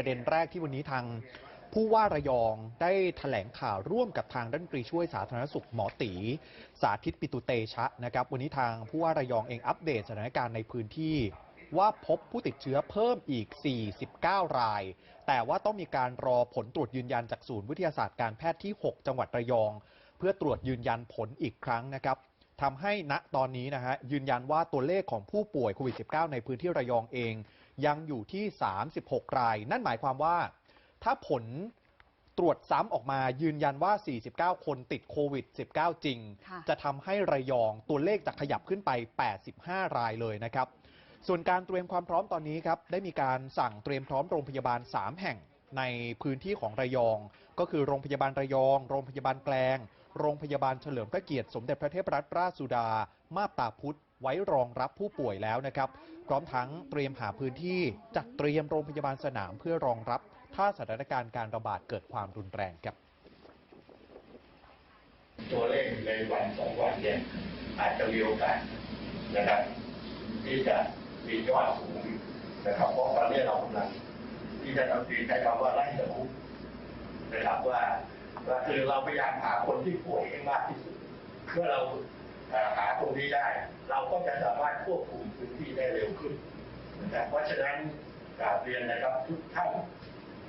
ประเด็นแรกที่วันนี้ทางผู้ว่าระยองได้แถลงข่าวร่วมกับทางรัฐมนตรีช่วยสาธารณสุขหมอตี สาธิตปิตุเตชะนะครับวันนี้ทางผู้ว่าระยองเองอัปเดตสถานการณ์ในพื้นที่ ว่าพบผู้ติดเชื้อเพิ่มอีก 49 ราย แต่ว่าต้องมีการรอผลตรวจยืนยันจากศูนย์วิทยาศาสตร์การแพทย์ที่ 6 จังหวัดระยอง เพื่อตรวจยืนยันผลอีกครั้งนะครับทำให้ณตอนนี้นะฮะยืนยันว่าตัวเลขของผู้ป่วยโควิด -19 ในพื้นที่ระยองเอง ยังอยู่ที่ 36 ราย นั่นหมายความว่า ถ้าผลตรวจซ้ำออกมายืนยันว่า 49 คนติดโควิด -19 จริงค่ะจะทำให้ระยองตัวเลขจะขยับขึ้นไป 85 รายเลยนะครับ ส่วนการเตรียมความพร้อมตอนนี้ครับ ได้มีการสั่งเตรียมพร้อมโรงพยาบาล 3 แห่งในพื้นที่ของระยอง ก็คือโรงพยาบาลระยอง โรงพยาบาลแกลง โรงพยาบาลเฉลิมพระเกียรติสมเด็จพระเทพรัตนราชสุดา มาบตาพุธ ไว้รองรับผู้ป่วยแล้วนะครับ พร้อมทั้งเตรียมหาพื้นที่จัดเตรียมโรงพยาบาลสนามเพื่อรองรับ ถ้าสถานการณ์การระบาดเกิดความรุนแรงครับ ตัวเลขในวันสองวันเนี่ยอาจจะมีโอกาสนะครับที่จะมียอดสูงนะครับ เพราะตอนนี้เรากำลังที่จะทำตีใช้คำว่าไล่ตะคุบนะครับว่าคือเราพยายามหาคนที่ป่วยให้มากที่สุดเมื่อเรา หาตรงนี้ได้ เราก็จะสามารถควบคุมพื้นที่ได้เร็วขึ้นนะครับเพราะฉะนั้นกราบเรียนนะครับทุกท่าน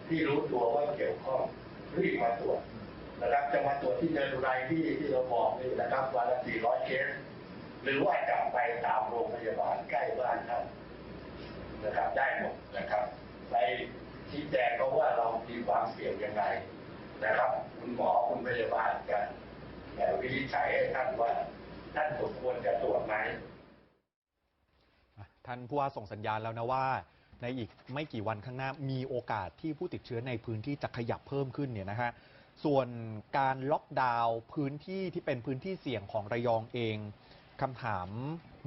ที่รู้ตัวว่าเกี่ยวข้องรีบมาตรวจนะครับจะมาตรวจที่เนินอุไรที่ที่เราบอกนี่นะครับวันละ400เคสหรือว่าจะไปตามโรงพยาบาลใกล้บ้านท่านนะครับได้หมดนะครับไปชี้แจงเขาว่าเรามีความเสี่ยงยังไงนะครับ คุณหมอคุณพยาบาลจะแต่วินิจฉัยให้ท่านว่า ท่านสมควรจะตรวจไหมท่านผู้ว่าส่งสัญญาณแล้วนะว่า ในอีกไม่กี่วันข้างหน้ามีโอกาสที่ผู้ติดเชื้อในพื้นที่จะขยับเพิ่มขึ้นเนี่ยนะฮะส่วนการล็อกดาวน์พื้นที่ที่เป็นพื้นที่เสี่ยงของระยองเองคำถาม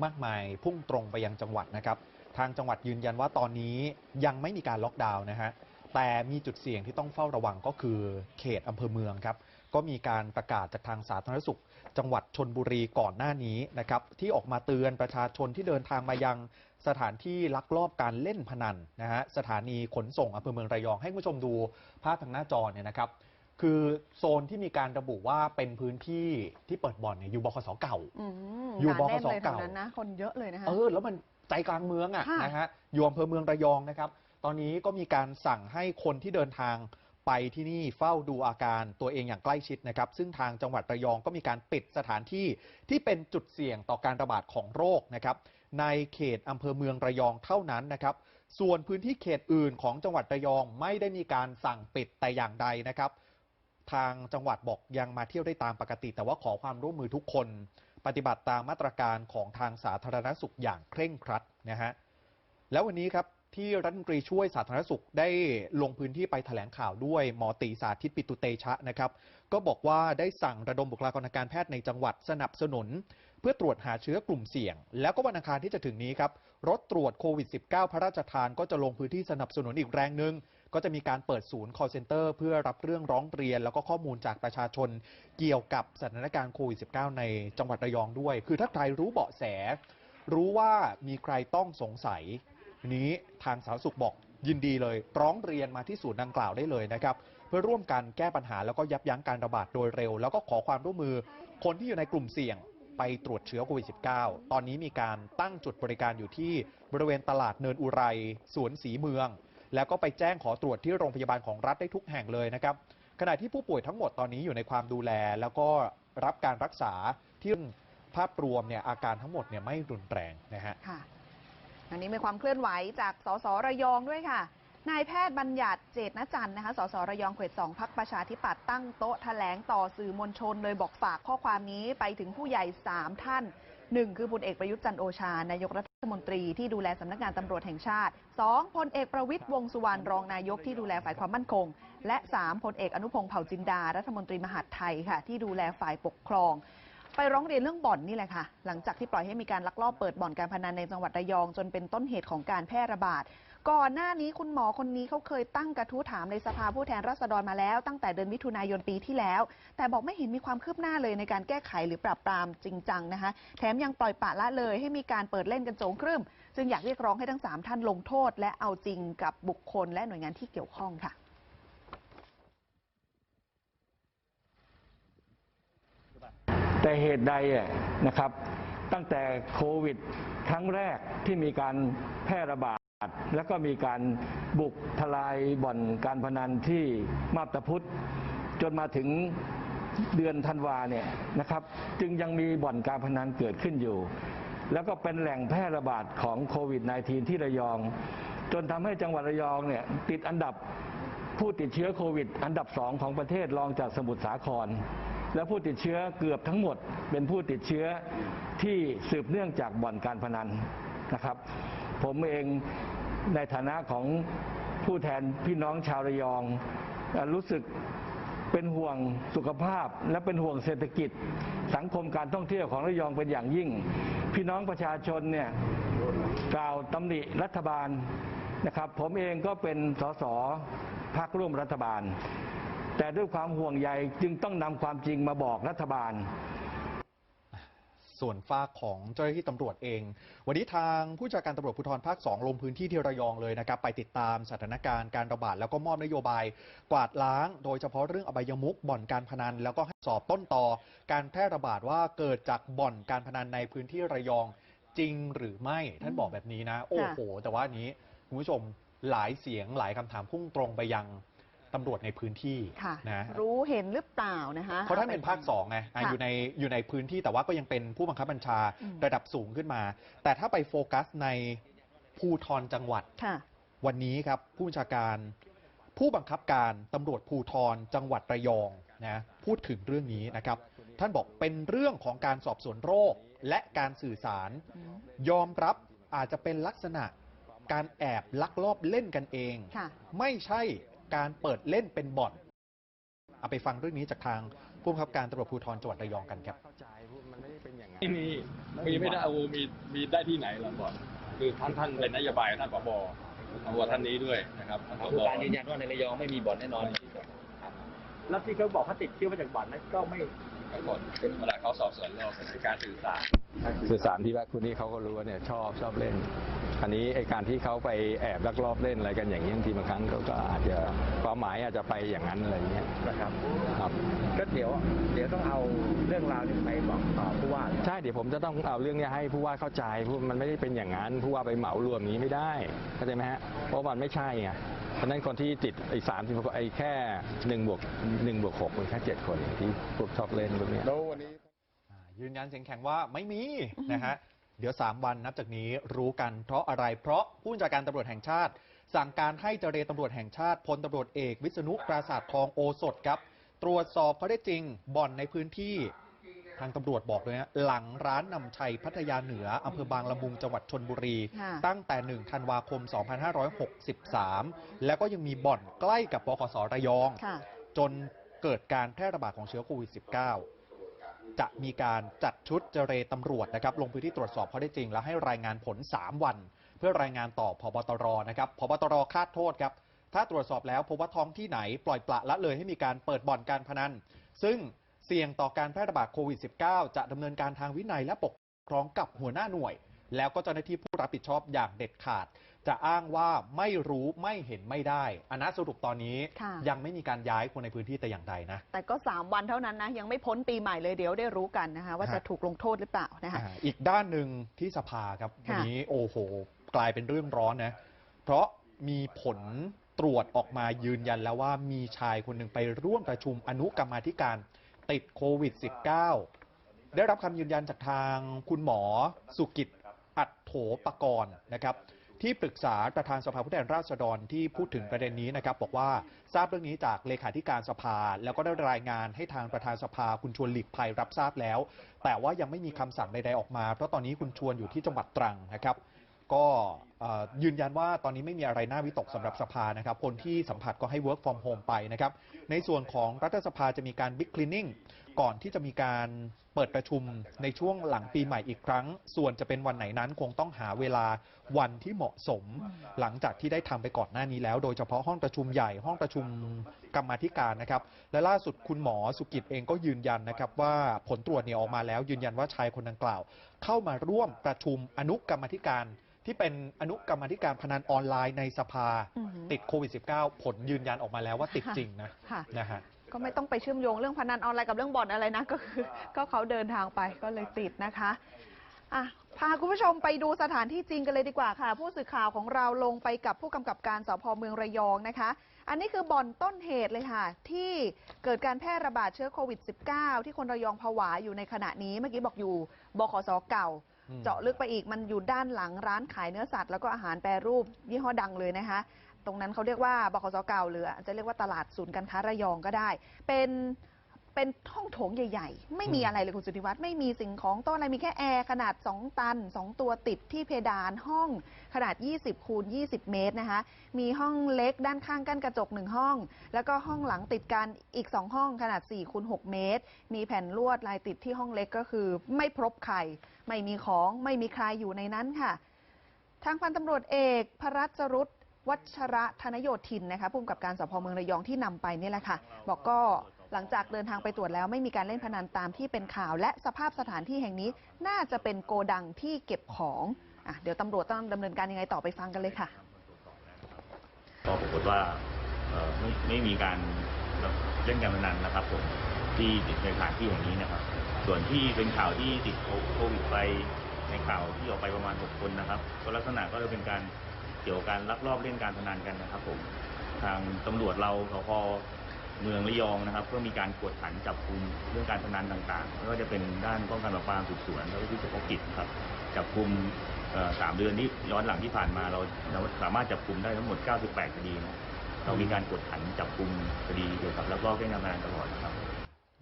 มากมายพุ่งตรงไปยังจังหวัดนะครับ ทางจังหวัดยืนยันว่าตอนนี้ยังไม่มีการล็อกดาวน์นะฮะแต่มีจุดเสี่ยงที่ต้องเฝ้าระวังก็คือเขตอำเภอเมืองครับ ก็มีการประกาศจากทางสาธารณสุข จังหวัดชนบุรีก่อนหน้านี้นะครับที่ออกมาเตือนประชาชนที่เดินทางมายังสถานที่ลักลอบการเล่นพนันนะฮะสถานีขนส่งอำเภอเมืองระยองให้คุณผู้ชมดูภาพทางหน้าจอเนี่ยนะครับคือโซนที่มีการระบุว่าเป็นพื้นที่ที่เปิดบ่อนเนี่ยอยู่บคสเก่าอืมอยู่หนาแน่นบขสเลยแถวเก่านั้นนะคนเยอะเลยนะคะเออแล้วมันใจกลางเมืองอะค่ะนะฮะอยู่อำเภอเมืองระยองนะครับ ตอนนี้ก็มีการสั่งให้คนที่เดินทาง ไปที่นี่เฝ้าดูอาการตัวเองอย่างใกล้ชิดนะครับ ซึ่งทางจังหวัดระยองก็มีการปิดสถานที่ที่เป็นจุดเสี่ยงต่อการระบาดของโรคนะครับ ในเขตอำเภอเมืองระยองเท่านั้นนะครับ ส่วนพื้นที่เขตอื่นของจังหวัดระยองไม่ได้มีการสั่งปิดแต่อย่างใดนะครับ ทางจังหวัดบอกยังมาเที่ยวได้ตามปกติ แต่ว่าขอความร่วมมือทุกคน ปฏิบัติตามมาตรการของทางสาธารณสุขอย่างเคร่งครัดนะฮะแล้ววันนี้ครับ ที่รัฐมนตรีช่วยสาธารณสุขได้ลงพื้นที่ไปแถลงข่าวด้วยหมอตีสาธิตปิตุเตชะนะครับ ก็บอกว่าได้สั่งระดมบุคลากรทางการแพทย์ในจังหวัดสนับสนุน เพื่อตรวจหาเชื้อกลุ่มเสี่ยง แล้วก็วันอังคารที่จะถึงนี้ครับ รถตรวจโควิด -19 พระราชทานก็จะลงพื้นที่สนับสนุนอีกแรงหนึ่งก็จะมีการเปิดศูนย์ call center เพื่อรับเรื่องร้องเรียน แล้วก็ข้อมูลจากประชาชน เกี่ยวกับสถานการณ์โควิด -19 ในจังหวัดระยองด้วย คือถ้าใครรู้เบาะแส รู้ว่ามีใครต้องสงสัย นี้ทางสาธารณสุขบอกยินดีเลย ร้องเรียนมาที่ศูนย์ดังกล่าวได้เลยนะครับ เพื่อร่วมกันแก้ปัญหาแล้วก็ยับยั้งการระบาดโดยเร็ว แล้วก็ขอความร่วมมือคนที่อยู่ในกลุ่มเสี่ยงไปตรวจเชื้อโควิด -19 ตอนนี้มีการตั้งจุดบริการอยู่ที่บริเวณตลาดเนินอุไรสวนสีเมือง แล้วก็ไปแจ้งขอตรวจที่โรงพยาบาลของรัฐได้ทุกแห่งเลยนะครับ ขณะที่ผู้ป่วยทั้งหมดตอนนี้อยู่ในความดูแล แล้วก็รับการรักษาที่ภาพรวมเนี่ยอาการทั้งหมดเนี่ยไม่รุนแรงนะฮะค่ะ อันนี้มีความเคลื่อนไหวจากสสระยองด้วยค่ะ นายแพทย์บัญญัติเจตนจันทร์นะคะ สสระยองเขตสองพักประชาธิปัตย์ตั้งโต๊ะแถลงต่อสื่อมวลชนเลยบอกฝากข้อความนี้ไปถึงผู้ใหญ่ 3 ท่าน1คือพลเอกประยุทธ์จันโอชา นายกรัฐมนตรีที่ดูแลสำนักงานตำรวจแห่งชาติ 2. พลเอกประวิตยวงสุวรรณรองนายกที่ดูแลฝ่ายความมั่นคง และ 3. พลเอกอนุพงศ์เผ่าจินดา รัฐมนตรีมหาดไทยค่ะ ที่ดูแลฝ่ายปกครอง ไปร้องเรียนเรื่องบ่อนนี่แหละค่ะ หลังจากที่ปล่อยให้มีการลักลอบเปิดบ่อนการพนันในจังหวัดระยอง จนเป็นต้นเหตุของการแพร่ระบาด ก่อนหน้านี้คุณหมอคนนี้เขาเคยตั้งกระทู้ถามในสภาผู้แทนราษฎรมาแล้ว ตั้งแต่เดือนมิถุนายนปีที่แล้ว แต่บอกไม่เห็นมีความคืบหน้าเลยในการแก้ไขหรือปราบปรามจริงจังนะคะ แถมยังปล่อยปละละเลยให้มีการเปิดเล่นกันโจงครึ่ม จึงอยากเรียกร้องให้ทั้ง 3 ท่านลงโทษ และเอาจริงกับบุคคลและหน่วยงานที่เกี่ยวข้องค่ะ แต่เหตุใดนะครับ ตั้งแต่โควิด ครั้งแรกที่มีการแพร่ระบาด แล้วก็มีการบุกทลายบ่อนการพนันที่มาบตาพุธจนมาถึงเดือนธันวาเนี่ยนะครับ จึงยังมีบ่อนการพนันเกิดขึ้นอยู่ แล้วก็เป็นแหล่งแพร่ระบาดของโควิด -19 ที่ระยอง จนทำให้จังหวัดระยองเนี่ยติดอันดับผู้ติดเชื้อโควิด อันดับสองของประเทศรองจากสมุทรสาคร และผู้ติดเชื้อเกือบทั้งหมด เป็นผู้ติดเชื้อที่สืบเนื่องจากบ่อนการพนันนะครับ ผมเองในฐานะของผู้แทนพี่น้องชาวระยอง รู้สึกเป็นห่วงสุขภาพ และเป็นห่วงเศรษฐกิจ สังคมการท่องเที่ยวของระยองเป็นอย่างยิ่ง พี่น้องประชาชนเนี่ยกล่าวตำหนิรัฐบาลนะครับ ผมเองก็เป็นสสพักร่วมรัฐบาล แต่ด้วยความห่วงใยจึงต้องนำความจริงมาบอกรัฐบาล ส่วนฝ้ากของเจ้าหน้าที่ตำรวจเอง วันนี้ทางผู้จัดการตำรวจภูธรภาค 2 ลงพื้นที่ที่ระยองเลยนะครับไปติดตามสถานการณ์การระบาดแล้วก็มอบนโยบาย กวาดล้าง โดยเฉพาะเรื่องอบายมุกบ่อนการพนัน แล้วก็ให้สอบต้นต่อ การแพร่ระบาดว่าเกิดจากบ่อนการพนันในพื้นที่ระยองจริงหรือไม่ท่านบอกแบบนี้นะ โอ้โห แต่ว่านนี้คุณผู้ชมหลายเสียงหลายคำถามพุ่งตรงไปยัง ตำรวจในพื้นที่ค่ะ นะรู้เห็นหรือเปล่านะคะเพราะท่านเป็นภาคสองไงอะค่ะอยู่ในอยู่ในพื้นที่แต่ว่าก็ยังเป็นผู้บังคับบัญชาอืม ระดับสูงขึ้นมา แต่ถ้าไปโฟกัสในภูทรจังหวัด ค่ะ วันนี้ครับผู้บัญชาการผู้บังคับการตำรวจภูทรจังหวัดระยองนะพูดถึงเรื่องนี้นะครับ ท่านบอกเป็นเรื่องของการสอบสวนโรคและการสื่อสาร อืมยอมรับอาจจะเป็นลักษณะการแอบลักลอบเล่นกันเอง ค่ะ ไม่ใช่ การเปิดเล่นเป็นบ่อนเอาไปฟังเรื่องนี้จากทางผู้บังคับการตำรวจภูธรจังหวัดระยองกันครับไม่มีมีไม่ได้เอามีมีได้ที่ไหนเราบอกคือท่านท่านเป็นนโยบายท่านผบผบท่านนี้ด้วยนะครับท่านผคือบการยืนยันว่าในระยองไม่มีบ่อนแน่นอนแล้วที่เขาบอกเขาติดเชื้อมาจากบ่อนนั้นก็ไม่ทั้งหมดเวลาเขาสอบสวนโรคเป็นการสื่อสารสื่อสารที่ว่าคุณนี่เขาก็รู้ว่าเนี่ยชอบชอบเล่น อันนี้ไอการที่เขาไปแอบลักลอบเล่นอะไรกันอย่างนี้ยบางทีบางครั้งเขาก็อาจจะความหมายอาจจะไปอย่างนั้นอะไรเงี้ยนะครับครับก็เดี๋ยวเดี๋ยวต้องเอาเรื่องราวนี้ไปบอกต่อผู้ว่าใช่เดี๋ยวผมจะต้องเอาเรื่องเนี้ยให้ผู้ว่าเข้าใจผู้มันไม่ได้เป็นอย่างนั้นผู้ว่าไปเหมารวมอย่างนี้ไม่ได้เข้าใจไหมฮะเพราะมันไม่ใช่ไงเพราะฉะนั้นคนที่ติดไอ้สามสิบไอ้แค่หนึ่งบวกหนึ่งบวกหกมันแค่เจ็ดคนที่พวกชอบเล่นพวกเนี้ยอ่ายืนยันเสียงแข็งว่าไม่มีนะฮะ เดี๋ยว 3 วันนับจากนี้รู้กันเพราะอะไร เพราะผู้บัญชาการตำรวจแห่งชาติ สั่งการให้เจรตำรวจแห่งชาติพลตำรวจเอกวิษณุปราศาสตร์ทองโอสถครับ ตรวจสอบเขาได้จริงบ่อนในพื้นที่ ทางตำรวจบอกเลยนะหลังร้านนำชัยพัทยาเหนืออำเภอบางละมุงจังหวัดชนบุรีค่ะตั้งแต่ 1 ธันวาคม 2563 แล้วก็ยังมีบ่อนใกล้กับบขสระยองค่ะจนเกิดการแพร่ระบาดของเชื้อโควิด -19 จะมีการจัดชุดเจรตำรวจนะครับลงพื้นที่ตรวจสอบข้อได้จริง แล้วให้รายงานผล 3 วัน เพื่อรายงานต่อพบตรนะครับพบตรคาดโทษครับถ้าตรวจสอบแล้วพบว่าท้องที่ไหนปล่อยปละละเลยให้มีการเปิดบ่อนการพนัน ซึ่งเสี่ยงต่อการแพร่ระบาดโควิด -19 จะดำเนินการทางวินัยและปกครองกับหัวหน้าหน่วย แล้วก็เจ้าหน้าที่ผู้รับผิดชอบอย่างเด็ดขาด จะอ้างว่าไม่รู้ไม่เห็นไม่ได้อันนะสรุปตอนนี้ค่ะ ยังไม่มีการย้ายคนในพื้นที่แต่อย่างใดนะ แต่ก็ 3 วันเท่านั้นนะ ยังไม่พ้นปีใหม่เลยเดี๋ยวได้รู้กันนะคะ ว่าฮะจะถูกลงโทษหรือเปล่านะคะ อ่าอีกด้านหนึ่งที่สภาครับค่ะ วันนี้โอ้โห กลายเป็นเรื่องร้อนนะเพราะมีผลตรวจออกมายืนยันแล้วว่ามีชายคนหนึ่งไปร่วมประชุมอนุกรรมาธิการติดโควิด -19 ได้รับคำยืนยันจากทางคุณหมอสุกิจ อัดโถปกรณ์นะครับที่ปรึกษาประธานสภาผู้แทนราษฎรที่พูดถึงประเด็นนี้นะครับ บอกว่าทราบเรื่องนี้จากเลขาธิการสภา แล้วก็ได้รายงานให้ทางประธานสภาคุณชวนหลีกภัยรับทราบแล้ว แต่ว่ายังไม่มีคำสั่งใดๆออกมา เพราะตอนนี้คุณชวนอยู่ที่จังหวัดตรังนะครับ ก็ยืนยันว่าตอนนี้ไม่มีอะไรน่าวิตกสำหรับสภานะครับ คนที่สัมผัสก็ให้ work from home ไปนะครับ ในส่วนของรัฐสภาจะมีการ big cleaning ก่อนที่จะมีการเปิดประชุมในช่วงหลังปีใหม่อีกครั้ง ส่วนจะเป็นวันไหนนั้นคงต้องหาเวลาวันที่เหมาะสม หลังจากที่ได้ทำไปก่อนหน้านี้แล้ว โดยเฉพาะห้องประชุมใหญ่ห้องประชุมกรรมาธิการนะครับ และล่าสุดคุณหมอสุกิจเองก็ยืนยันนะครับว่าผลตรวจเนี่ยออกมาแล้วยืนยันว่าชายคนดังกล่าว เข้ามาร่วมประชุมอนุกรรมาธิการที่เป็นอนุกรรมาธิการพนันออนไลน์ในสภาอือหือติดโควิด -19 ผลยืนยันออกมาแล้วว่าติดจริงนะค่ะนะฮะ ก็ไม่ต้องไปเชื่อมโยงเรื่องพนันออนไลน์กับเรื่องบ่อนอะไรนะ ก็คือก็เขาเดินทางไปก็เลยติดนะคะอะพาคุณผู้ชมไปดูสถานที่จริงกันเลยดีกว่าค่ะ ผู้สื่อข่าวของเราลงไปกับผู้กำกับการสพเมืองระยองนะคะ อันนี้คือบ่อนต้นเหตุเลยค่ะ ที่เกิดการแพร่ระบาดเชื้อโควิด -19 ที่คนระยองผวาอยู่ในขณะนี้เมื่อกี้บอกอยู่บขสเก่าอืมเจาะลึกไปอีกมันอยู่ด้านหลังร้านขายเนื้อสัตว์แล้วก็อาหารแปรรูปยี่ห้อดังเลยนะคะ ตรงนั้นเขาเรียกว่าบขสเก่าหรืออาจจะเรียกว่าตลาดศูนย์การค้าระยองก็ได้ เป็นเป็นห้องโถงใหญ่ ๆ ไม่มีอะไรเลยคุณสุธิวัฒน์ไม่มีสิ่งของต้นอะไรมีแค่แอร์ขนาด 2 ตัน 2 ตัวติดที่เพดานห้องขนาด 20 คูณ 20 เมตรนะคะ มีห้องเล็กด้านข้างกั้นกระจก 1 ห้อง แล้วก็ห้องหลังติดกันอีก 2 ห้องขนาด 4 คูณ 6 เมตร มีแผ่นลวดลายติดที่ห้องเล็กก็คือ ไม่พบใครไม่มีของไม่มีใครอยู่ในนั้นค่ะ ทางพันตำรวจเอกพรรัชรุต วัชระธนโยธินนะคะผู้กำกับการสพเมืองระยองที่นำไปนี่แหละค่ะ บอกก็หลังจากเดินทางไปตรวจแล้วไม่มีการเล่นพนันตามที่เป็นข่าว และสภาพสถานที่แห่งนี้น่าจะเป็นโกดังที่เก็บของอะเดี๋ยวตำรวจต้องดำเนินการยังไงต่อไปฟังกันเลยค่ะ ก็ปรากฏว่าเอ่อไม่ไม่มีการเล่นการพนันนะครับผมที่ติดในสถานที่แห่งนี้นะครับ ส่วนที่เป็นข่าวที่ติดโควิดไปในข่าวที่ออกไปประมาณ 6 คนนะครับก็ลักษณะก็จะเป็นการ กี่ยวกับการลักลอบเล่นการพนันกันนะครับผมทางตำรวจเราสพเมืองระยองนะครับ ก็มีการกวดขันจับกลุ่มเรื่องการพนันต่างๆไม่ว่าจะเป็นด้านป้องกันปราบปรามสืบสวนแล้วก็ที่เฉพาะกิจนะครับจับกลุ่มเอ่อสามเดือนที่ย้อนหลังที่ผ่านมาเราเราสามารถจับกลุ่มได้ทั้งหมด 98 คดีนะเรามีการกดขันจับกลุ่มคดีเกี่ยวกับแล้วก็เล่นการพนันตลอดนะครับ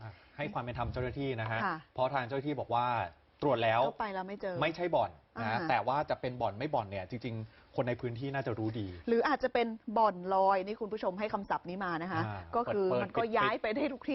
อะให้ความเป็นธรรมเจ้าหน้าที่นะฮะค่ะเพราะทางเจ้าหน้าที่บอกว่าตรวจแล้วเข้าไปแล้วไม่เจอไม่ใช่บ่อน นะอ่าแต่ว่าจะเป็นบ่อนไม่บ่อนเนี่ยจริง ๆ คนในพื้นที่น่าจะรู้ดี หรืออาจจะเป็นบ่อนลอยนี่คุณผู้ชมให้คำศัพท์นี้มานะคะ อ่าก็คือเปิดๆมันก็ปิดๆ ย้ายไปได้ทุกที่